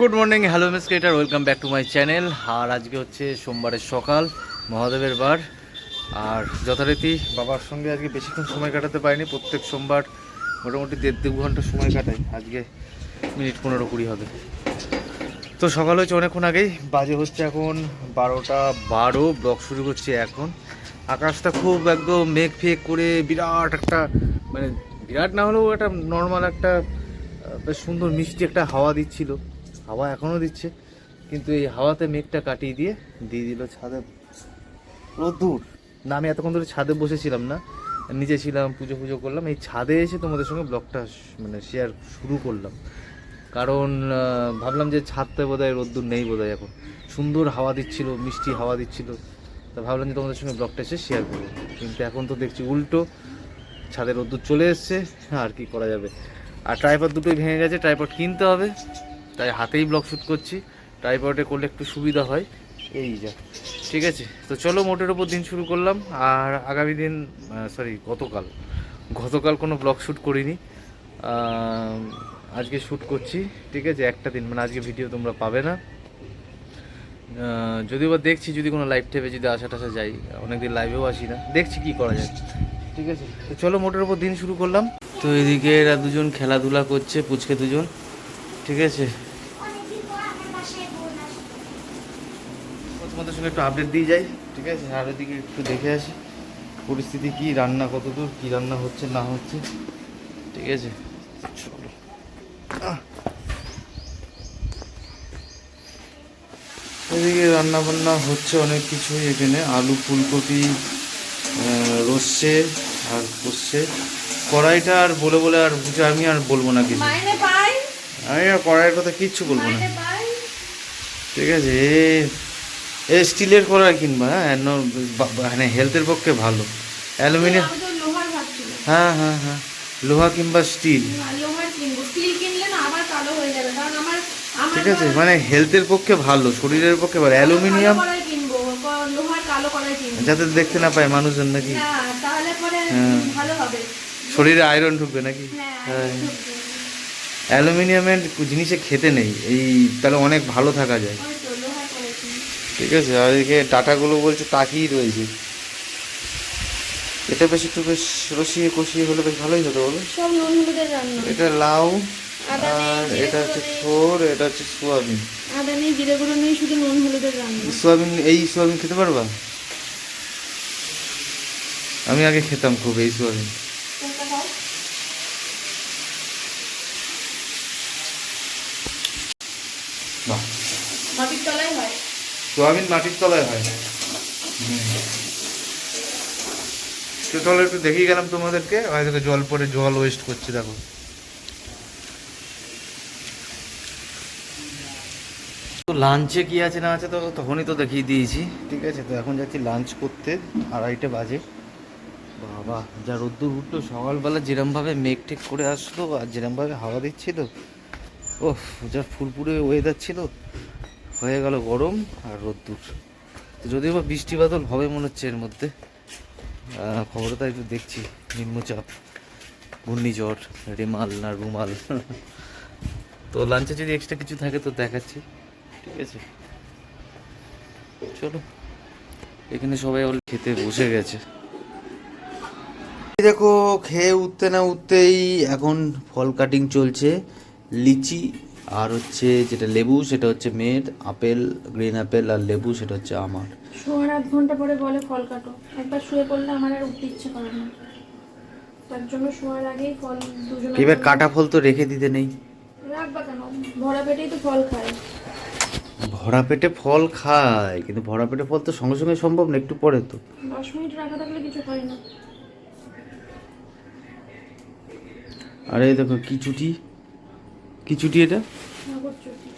Good morning hello miss creator welcome back to my channel আর আজকে হচ্ছে সোমবারের সকাল, মহাদেবের বার। আর যথারীতি বাবার সঙ্গে আজকে বেশিক্ষণ সময় কাটাতে পারিনি। প্রত্যেক সোমবার মোটামুটি দেড় দু ঘণ্টা সময় কাটাই। আজকে মিনিট পনেরো কুড়ি হবে। তো সকাল হচ্ছে অনেকক্ষণ আগেই। বাজে হচ্ছে এখন বারোটা বারো। ব্লগ শুরু করছে এখন। আকাশটা খুব একদম মেঘ ফেক করে বিরাট একটা মানে বিরাট না হলেও একটা নর্মাল একটা বেশ সুন্দর মিষ্টি একটা হাওয়া দিচ্ছিল। হাওয়া এখনও দিচ্ছে, কিন্তু এই হাওয়াতে মেঘটা কাটিয়ে দিয়ে দিয়ে দিল ছাদে। রোদ্দুর না, আমি এতক্ষণ ধরে ছাদে বসেছিলাম না, নিচে ছিলাম, পুজো পুজো করলাম। এই ছাদে এসে তোমাদের সঙ্গে ব্লগটা মানে শেয়ার শুরু করলাম। কারণ ভাবলাম যে ছাদতে বোধহয় রোদ্দুর নেই বোধহয় এখন। সুন্দর হাওয়া দিচ্ছিল, মিষ্টি হাওয়া দিচ্ছিল। তা ভাবলাম যে তোমাদের সঙ্গে ব্লগটা এসে শেয়ার করব। কিন্তু এখন তো দেখছি উল্টো ছাদের রোদ্দুর চলে এসছে, আর কি করা যাবে? আর ট্রাইপড দুটোই ভেঙে গেছে ট্রাইপড কিনতে হবে। তাই হাতেই ব্লগ শ্যুট করছি। ট্রাইপডে করলে একটু সুবিধা হয়। এই যা। ঠিক আছে? তো চলো মোটের ওপর দিন শুরু করলাম। আর আগামী দিন সরি গতকাল। গতকাল কোনো ব্লগ শ্যুট করিনি। আজকে শ্যুট করছি। ঠিক আছে? একটা দিন। মানে আজকে ভিডিও তোমরা পাবে না। যদিও বা দেখছি যদি কোনো লাইভ টেপে যদি আসা টাসা যাই অনেকদিন লাইভেও আসি না। দেখছি কি করা যায়। ঠিক আছে? তো চলো মোটের ওপর দিন শুরু করলাম। তো এদিকে এরা দুজন খেলাধুলা করছে পুচকে দুজন। ঠিক আছে? সঙ্গে একটু আপডেট দিয়ে যাই ঠিক আছে? আর ওদিকে একটু দেখে আসি পরিস্থিতি কি রান্না কত দূর কী রান্না হচ্ছে না হচ্ছে ঠিক আছে? চলো। এদিকে রান্না বান্না হচ্ছে অনেক কিছুই এখানে আলু ফুলকপি রসছে আর কষছে কড়াইটা আর বলে বলে আর বুঝে আমি আর বলব না কিছু। আমি আর কড়াইয়ের কথা কিচ্ছু বলব না। ঠিক আছে স্টিলের কড়াই কিনবা হ্যাঁ? মানে হেলথের পক্ষে ভালো। অ্যালুমিনিয়াম হ্যাঁ হ্যাঁ হ্যাঁ। লোহা কিংবা স্টিল ঠিক আছে মানে হেলথের পক্ষে ভালো শরীরের পক্ষে ভালো। অ্যালুমিনিয়াম যাতে দেখতে না পায় মানুষজন নাকি। হ্যাঁ। শরীরে আয়রন ঢুকবে নাকি? হ্যাঁ হ্যাঁ। অ্যালুমিনিয়ামের জিনিসে খেতে নেই এই তাহলে অনেক ভালো থাকা যায় ওই তো লোহার কড়াই কিনবো ঠিক আছে আর এদিকে ডাটাগুলো বলছে তাকিয়ে রয়েছে। এটা বেশ একটু বেশ রসিয়ে কষিয়ে হলে বেশ ভালোই হতো বলো। সব নুন হলুদের রান্না। এটা লাউ আর এটা হচ্ছে। থোর এটা হচ্ছে সোয়াবিন। আদা নেই জিরে গুঁড়ো নেই শুধু নুন হলুদের রান্না। সোয়াবিন এই সোয়াবিন খেতে পারবা? আমি আগে খেতাম খুব এই সোয়াবিন। বাহ। মাটির তলায় সোয়াবিন মাটির তলায় হয়। তো তাহলে একটু দেখেই গেলাম তোমাদেরকে। হয়তো জল পরে জল ওয়েস্ট করছে দেখো। তো লাঞ্চে কি আছে না আছে তো তখনই তো দেখিয়ে দিয়েছি। ঠিক আছে তো এখন যাচ্ছি লাঞ্চ করতে। আড়াইটে বাজে। বাবা যা রোদ্দুর উঠল সকালবেলা যেরমভাবে মেঘ টেক করে আসলো আর যেরমভাবে হাওয়া দিচ্ছিল ও যা ফুরফুরে ওয়েদার ছিল। হয়ে গেল গরম আর রোদ্দুর। তো যদিও বা বৃষ্টি বাদল হবে মনে হচ্ছে এর মধ্যে। খবরে তো একটু দেখছি, নিম্নচাপ, ঘূর্ণিঝড়, রেমাল না রুমাল। তো লাঞ্চে যদি এক্সট্রা কিছু থাকে তো দেখাচ্ছি, ঠিক আছে? চলো, এখানে সবাই অল খেতে বসে গেছে। দেখো, খেয়ে উঠতে না উঠতেই এখন ফল কাটিং চলছে, লিচি আর হচ্ছে যেটা লেবু সেটা হচ্ছে মেয়ের আপেল গ্রিন আপেল আর লেবু সেটা হচ্ছে আমার। শোয়ার আধ ঘণ্টা পরে বলে ফল কাটো। একবার শুয়ে পড়লে আমার আর উঠতে ইচ্ছে করে না। তার জন্য শোয়ার আগেই ফল দুজনে এবার কাটা ফল তো রেখে দিতে নেই। রাখবা কেন? ভরা পেটেই তো ফল খায়। ভরা পেটে ফল খায় কিন্তু ভরা পেটে ফল তো সঙ্গে সঙ্গে সম্ভব না একটু পরে তো। দশ মিনিট রাখা থাকলে কিছু হয় না। আরে দেখো কি চুটি। কি চুটি এটা?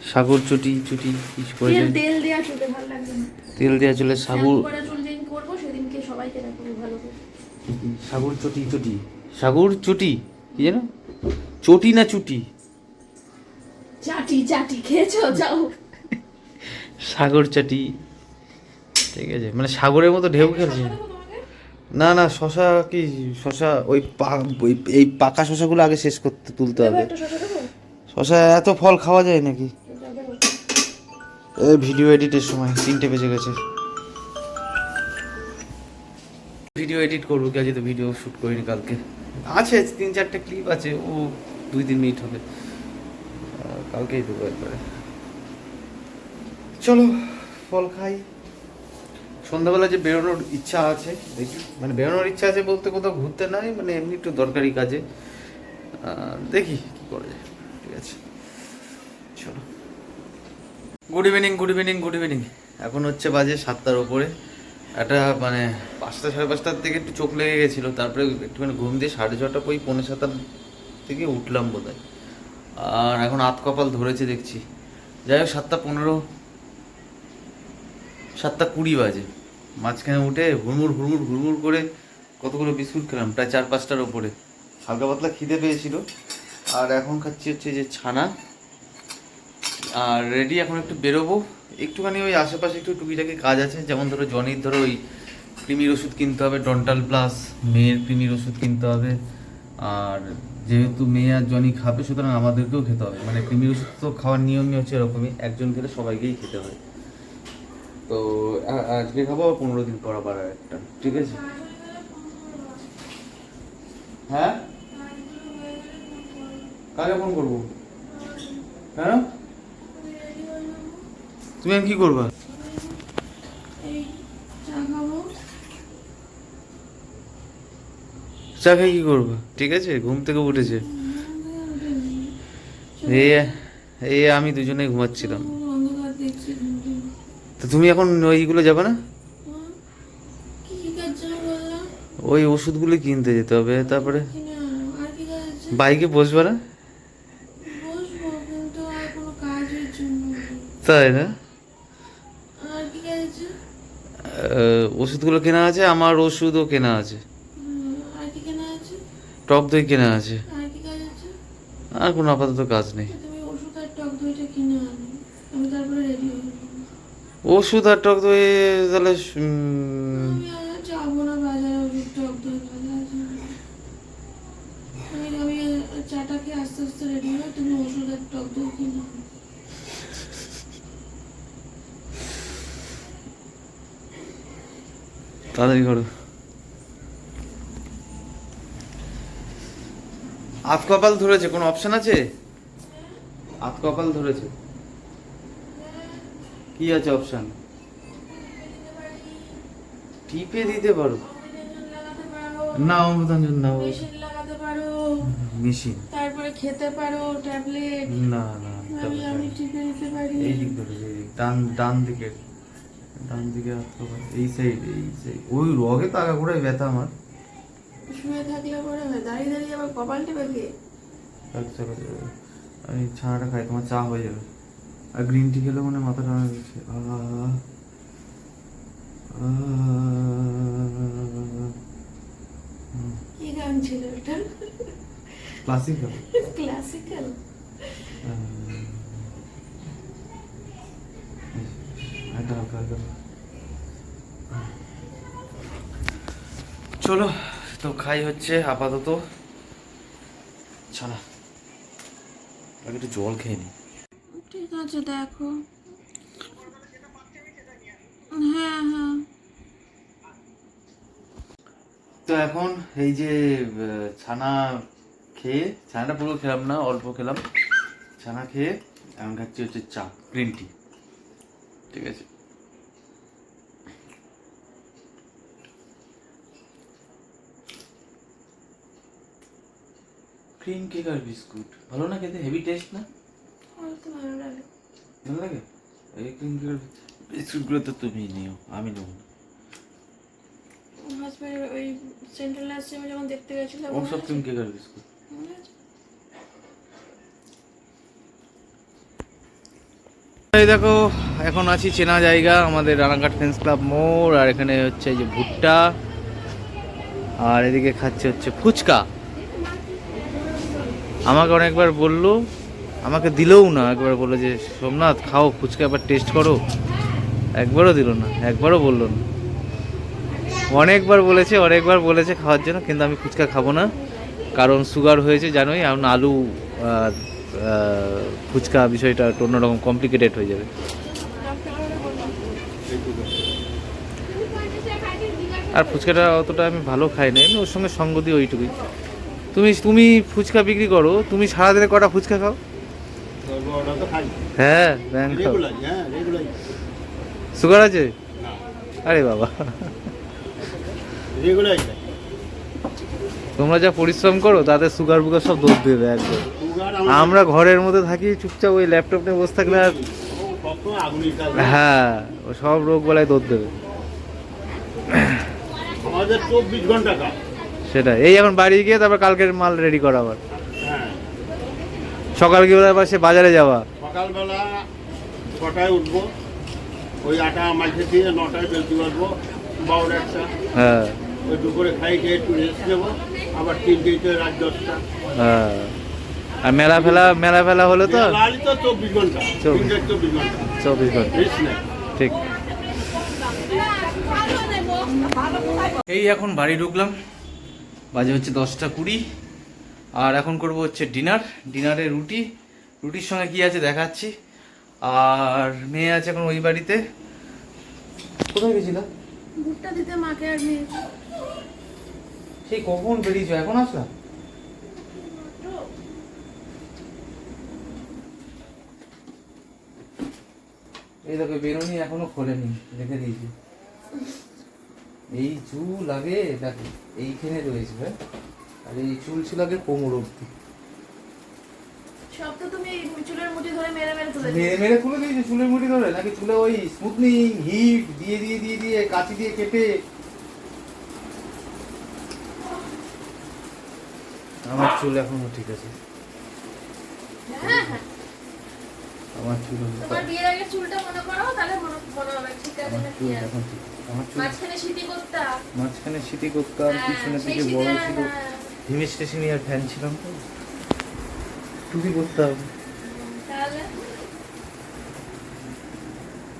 সাগর চুটি। চুটি কিছু করে তেল দেওয়া চুলে ভালো লাগবে না। তেল দেওয়া চলে সাগর করব সেদিনকে সবাইকে ভালো করে। সাগর চটি চটি। সাগর চটি কি জানো চটি না চুটি? চাটি চাটি খেয়েছো? যাও। সাগর চাটি। ঠিক আছে মানে সাগরের মতো ঢেউ খেলছে। না না শশা কি শশা? ওই পা- ওই এই পাকা শশাগুলো আগে শেষ করতে তুলতে হবে। শশা এত ফল খাওয়া যায় নাকি? এই ভিডিও এডিটের সময় তিনটে বেজে গেছে। ভিডিও এডিট করব কি আজকে তো ভিডিও শ্যুট করিনি কালকে। আছে তিন চারটে ক্লিপ আছে ও দুই তিন মিনিট হবে। কালকেই দেবো একবারে। চলো ফল খাই। সন্ধ্যাবেলা যে বেরোনোর ইচ্ছা আছে দেখি। মানে বেরোনোর ইচ্ছা আছে বলতে কোথাও ঘুরতে নাই মানে এমনি একটু দরকারি কাজে। দেখি কি করা যায়। চলো। Good evening good evening good evening এখন হচ্ছে বাজে সাতটার ওপরে একটা মানে পাঁচটা সাড়ে পাঁচটার থেকে একটু চোখ লেগে গেছিল, তারপরে একটুখানি ঘুম দিয়ে সাড়ে ছটা ওই পৌনে সাতটার থেকে উঠলাম বোধ আর এখন আত কপাল ধরেছে দেখছি। যাই হোক, সাতটা পনেরো, সাতটা কুড়ি বাজে। মাঝখানে উঠে হুড়মুড় হুড়মুড় হুড়মুড় করে কতগুলো বিস্কুট খেলাম, প্রায় চার পাঁচটার ওপরে হালকা পাতলা খিদে পেয়েছিল। আর এখন খাচ্ছি হচ্ছে যে ছানা। আর রেডি এখন একটু বেরোবো। একটুখানি ওই আশেপাশে একটু টুকিটাকি কাজ আছে, যেমন ধরো জনির ধরো ওই কৃমির ওষুধ কিনতে হবে, ডন্টাল প্লাস, মেয়ের কৃমির ওষুধ কিনতে হবে। আর যেহেতু মেয়ে আর জনি খাবে, সুতরাং আমাদেরকেও খেতে হবে। মানে কৃমির ওষুধ তো খাওয়ার নিয়মই হচ্ছে এরকমই, একজন খেলে সবাইকেই খেতে হয়। তো আজকে খাব পনেরো দিন পর আবার একটা ঠিক আছে? হ্যাঁ? কাকে ফোন করব? কেন? তুমি কি করবা? চা খেয়ে কি করবা? ঠিক আছে ঘুম থেকে উঠেছে। এই এই আমি দুজনেই ঘুমাচ্ছিলাম। তো তুমি এখন ওইগুলো যাবে না? ওই ওষুধগুলো কিনতে যেতে হবে তারপরে? বাইকে বসবে না। তাই না আর কি কাজ আছে আহ, ওষুধগুলো কেনা আছে? আমার ওষুধও কেনা আছে। টক দই কেনা আছে। আর কোনো আপাতত কাজ নেই। ওষুধ আর টক যাব ওষুধ আর টক দই তাহলে উম, আমি আর যাব না বাজারে ওষুধ টক দই ভালো আছে। আমি আমি চাটা খেয়ে আস্তে আস্তে রেডি হয়ে তুমি ওষুধ আর টক দই কিনে তাড়াতাড়ি করো। আত কপাল ধরেছে কোনো অপশন আছে? আত কপাল ধরেছে। কি আছে অপশন টিপে দিতে পারো। না অমৃতাঞ্জন না লাগাতে পারো মেশিন। তারপরে খেতে পারো ট্যাবলেট। না না আমি আমি টিপে দিতে পারি। এই দিক ধরে এই দিক। ডান ডান দিকে ডান দিকে হাত এই সাইড এই সাইড ওই রগে তো আগাগোড়াই ব্যথা আমার। শুয়ে থাকলে পরে দাঁড়িয়ে দাঁড়িয়ে আবার কপাল টেপে দিয়ে আচ্ছা আমি ছানাটা খাই তোমার চা হয়ে যাবে। আর গ্রিন টি খেলে মনে মাথা টানা দিচ্ছে কি গান ছিল ওটা? ক্লাসিক্যাল ক্লাসিক্যাল হালকা হালকা হালকা চলো তো খাই হচ্ছে আপাতত। ছানা আগে একটু জল খেয়ে নি। ঠিক আছে দেখো। হ্যাঁ হ্যাঁ। তো এখন এই যে ছানা খেয়ে ছানাটা পুরো খেলাম না অল্প খেলাম। ছানা খেয়ে এখন খাচ্ছি হচ্ছে চা গ্রিন টি। ঠিক আছে? ক্রিম কেক আর বিস্কুট ভালো না খেতে? হেভি টেস্ট না? আমার তো ভালো লাগে। ভালো লাগে? এই ক্রিম কেক বিস্কুটগুলো তো তুমি নিও আমি নেব না। হাজব্যান্ড ওই সেন্ট্রাল যখন দেখতে ও সব ক্রিম কেক আর বিস্কুট এই দেখো এখন আছি চেনা জায়গা আমাদের রানাঘাট ফ্রেন্ডস ক্লাব মোড় আর এখানে হচ্ছে যে ভুট্টা আর এদিকে খাচ্ছে হচ্ছে ফুচকা। আমাকে অনেকবার বলল, আমাকে দিলেও না, একবার বলল যে, সোমনাথ, খাও, ফুচকা, একবার টেস্ট করো। একবারও দিল না, একবারও বলল না। অনেকবার বলেছে অনেকবার বলেছে খাওয়ার জন্য, কিন্তু আমি ফুচকা খাব না। কারণ সুগার হয়েছে, জানোই, এখন আলু ফুচকা বিষয়টা একটু অন্যরকম কমপ্লিকেটেড হয়ে যাবে। আর ফুচকাটা অতটা আমি ভালো খাই না ওর সঙ্গে সঙ্গ দিই ওইটুকুই। তুমি তুমি ফুচকা বিক্রি করো, তুমি সারাদিনে কটা ফুচকা খাও? হ্যাঁ সুগার আছে? আরে বাবা। তোমরা যা পরিশ্রম করো, তাতে সুগার বুগার সব দোষ দেবে একদম। আমরা ঘরের মধ্যে থাকি, চুপচাপ ওই ল্যাপটপ নিয়ে বসে থাকলে আর হ্যাঁ সব রোগ বলায় দোষ দেবে। আমাদের চব্বিশ ঘণ্টা সেটা এই এখন বাড়ি গিয়ে তারপর কালকের মাল রেডি করা আবার। হ্যাঁ সকাল গিয়ে আবার সে বাজারে যাওয়া। সকালবেলা ছটায় উঠবো। ওই আটা মাঝে দিয়ে নটায় বেলতে পারব বারোটা একটা। হ্যাঁ। ওই দুপুরে খাই খেয়ে একটু রেস্ট নেব। আবার তিনটেতে রাত দশটা। হ্যাঁ। আর মেলা ফেলা মেলা ফেলা হলে তো? লালি তো চব্বিশ ঘণ্টা। চব্বিশ। চব্বিশ ঘণ্টা। ঠিক। এই এখন বাড়ি ঢুকলাম। বাজে হচ্ছে দশটা কুড়ি। আর এখন করব হচ্ছে ডিনার ডিনারে রুটি। রুটির সঙ্গে কি আছে দেখাচ্ছি। আর মেয়ে আছে এখন ওই বাড়িতে। কোথায় গেছিল? ভুট্টা দিতে মাকে আর মেয়ে সেই কখন বেরিয়েছো? এখন আসলাম এই দেখো বেরোনি এখনও খোলেনি রেখে দিয়েছি। এই চুল আগে দেখো এইখানে রয়েছে হ্যাঁ? আর এই চুল ছিল আগে কোমর অব্দি সব তো তুমি চুলের মুঠি ধরে মেরে মেরে তুলে মেরে মেরে তুলে দিয়েছে চুলের মুঠি ধরে? নাকি চুলে ওই স্মুথনিং হিট দিয়ে দিয়ে দিয়ে দিয়ে কাঁচি দিয়ে কেটে? আমার চুল এখনও ঠিক আছে। হ্যাঁ হ্যাঁ। আমার চুল তোমার বিয়ের আগে চুলটা মনে করো তাহলে মনে মনে হবে ঠিক আছে না কি এখন ঠিক। আমার চুল মাঝখানে সিটি করতাম মাঝখানে সিটি করতাম হ্যাঁ, পিছনে বড় ছিল। স্টেশনে আর ফ্যান ছিলাম তো। টুপি করতাম তাহলে?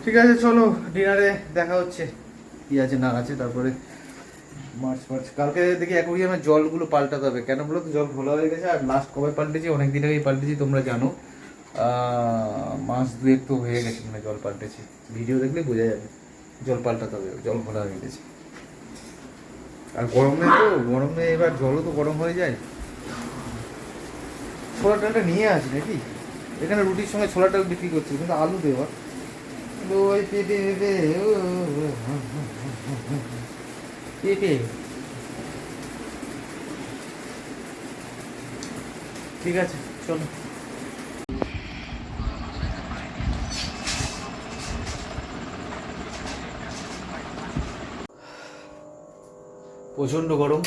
ঠিক আছে চলো ডিনারে দেখা হচ্ছে। কি আছে না আছে তারপরে মার্চ মার্চ কালকে দেখি অ্যাকোরিয়ামের জলগুলো পাল্টাতে হবে। কেন বলো তো জল খোলা হয়ে গেছে আর লাস্ট কবে পাল্টেছি? অনেক দিন আগেই পাল্টেছি তোমরা জানো। মাস দুয়েক তো হয়ে গেছে মানে জল পাল্টেছি। ভিডিও দেখলে বোঝা যাবে, জল পাল্টাতে হবে, জল খোলা হয়ে গেছে। আর গরমে তো, গরমে এবার জলও তো গরম হয়ে যায়। ছোলা ডালটা নিয়ে আসি নাকি? এখানে রুটির সঙ্গে ছোলা ডাল বিক্রি করছে, কিন্তু আলু দেওয়া দই পেঁপে পেঁপে হা। পেঁপে। ঠিক আছে, চলো। প্রচণ্ড গরম।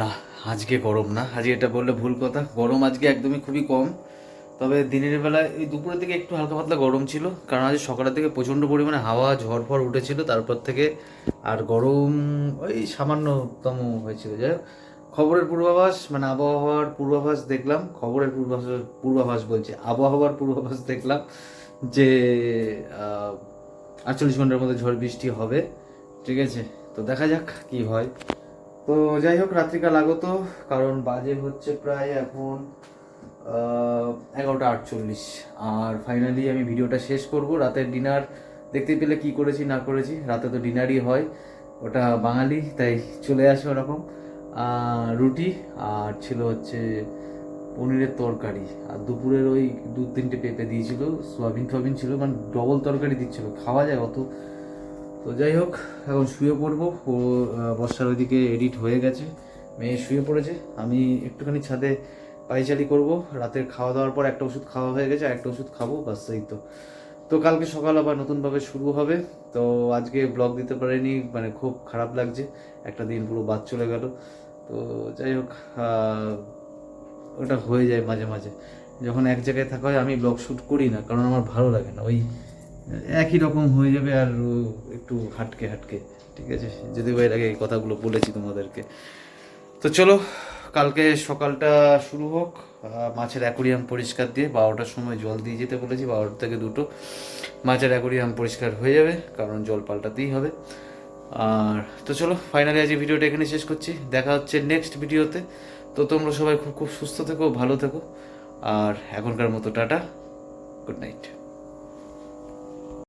না আজকে গরম না। আজকে এটা বললে ভুল কথা। গরম আজকে একদমই খুবই কম। তবে দিনের বেলায় এই দুপুরের দিকে একটু হালকা পাতলা গরম ছিল। কারণ আজ সকালের দিকে প্রচণ্ড পরিমাণে হাওয়া ঝড় ফড় উঠেছিল। তারপর থেকে আর গরম ওই সামান্যতম হয়েছিল। যাই হোক, খবরের পূর্বাভাস মানে আবহাওয়ার পূর্বাভাস দেখলাম। খবরের পূর্বাভাস পূর্বাভাস বলছে আবহাওয়ার পূর্বাভাস দেখলাম যে আটচল্লিশ ঘণ্টার মধ্যে ঝড় বৃষ্টি হবে। ঠিক আছে? তো দেখা যাক কি হয়। তো যাই হোক, রাত্রিকাল আগত, কারণ বাজে হচ্ছে প্রায় এখন এগারোটা আটচল্লিশ। আর ফাইনালি আমি ভিডিওটা শেষ করব। রাতের ডিনার দেখতে পেলে কি করেছি, না করেছি, রাতে তো ডিনারই হয়। ওটা বাঙালি, তাই চলে আসে ওরকম। রুটি, আর ছিল হচ্ছে পনিরের তরকারি। আর দুপুরের ওই দু তিনটে পেঁপে দিয়েছিল সোয়াবিন ফোয়াবিন ছিল মানে ডবল তরকারি দিচ্ছিল। খাওয়া যায় অত তো যাই হোক, এখন শুয়ে পড়ব। বর্ষার ওইদিকে এডিট হয়ে গেছে। মেয়ে শুয়ে পড়েছে। আমি একটুখানি ছাদে পাইচালি করব। রাতের খাওয়া দাওয়ার পর একটা ওষুধ খাওয়া হয়ে গেছে একটা ওষুধ খাব, বাস এই তো। তো কালকে সকাল আবার নতুনভাবে শুরু হবে। তো আজকে ব্লগ দিতে পারিনি মানে খুব খারাপ লাগছে। একটা দিন পুরো বাদ চলে গেল। তো যাই হোক ওটা হয়ে যায় মাঝে মাঝে। যখন এক জায়গায় থাকা হয়, আমি ব্লগ শ্যুট করি না, কারণ আমার ভালো লাগে না। ওই একই রকম হয়ে যাবে আর একটু হাটকে হাটকে, ঠিক আছে? যদিও এর আগে এই কথাগুলো বলেছি তোমাদেরকে। তো চলো, কালকে সকালটা শুরু হোক। মাছের অ্যাকোরিয়াম পরিষ্কার দিয়ে বারোটার সময় জল দিয়ে যেতে বলেছি, বারোটা থেকে দুটো। মাছের অ্যাকোরিয়াম পরিষ্কার হয়ে যাবে, কারণ জল পাল্টাতেই হবে। আর তো চলো ফাইনালি আজ ভিডিওটা এখানে শেষ করছি। দেখা হচ্ছে নেক্সট ভিডিওতে। তো তোমরা সবাই খুব খুব সুস্থ থেকো, ভালো থেকো। আর এখনকার মতো টাটা গুড নাইট